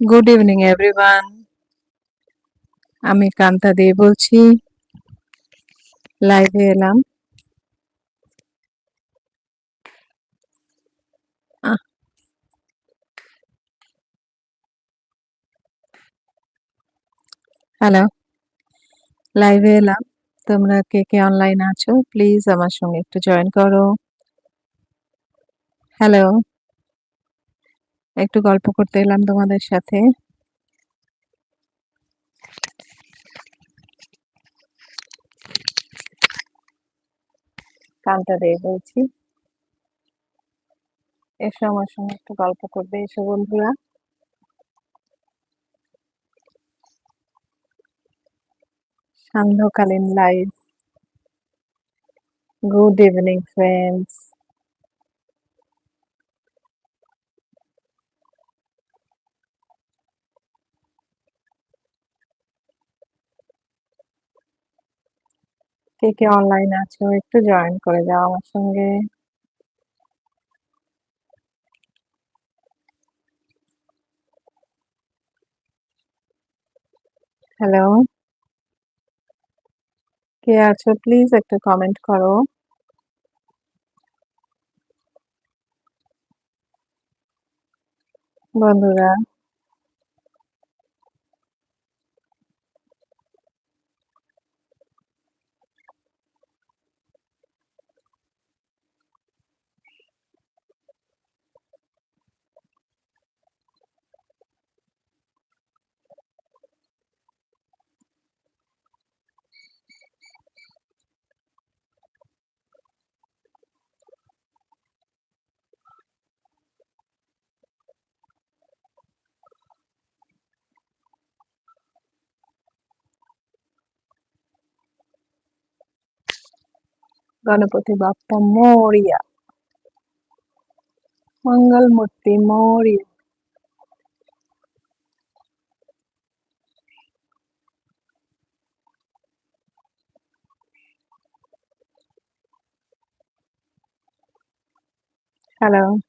Good evening everyone আমি কান্তা দে বলছি। লাইভে এলাম। হ্যালো লাইভে এলাম। তোমরা কে কে অনলাইন আছো? প্লিজ আমার সঙ্গে একটু জয়েন করো। হ্যালো একটু গল্প করতে এলাম তোমাদের সাথে। কান্তা দে বলছি। এসো আমার সঙ্গে একটু গল্প করবে, এসো বন্ধুরা। সান্ধ্যকালীন লাইভ গুড ইভিনিং ফ্রেন্ডস কে কে অনলাইন আছো? একটু জয়েন করে যাও আমার সঙ্গে। হ্যালো কে আছো? প্লিজ একটা কমেন্ট করো। বন্ধুরা Ganapati Bapta Maurya. Mangal Murti moria. Halo.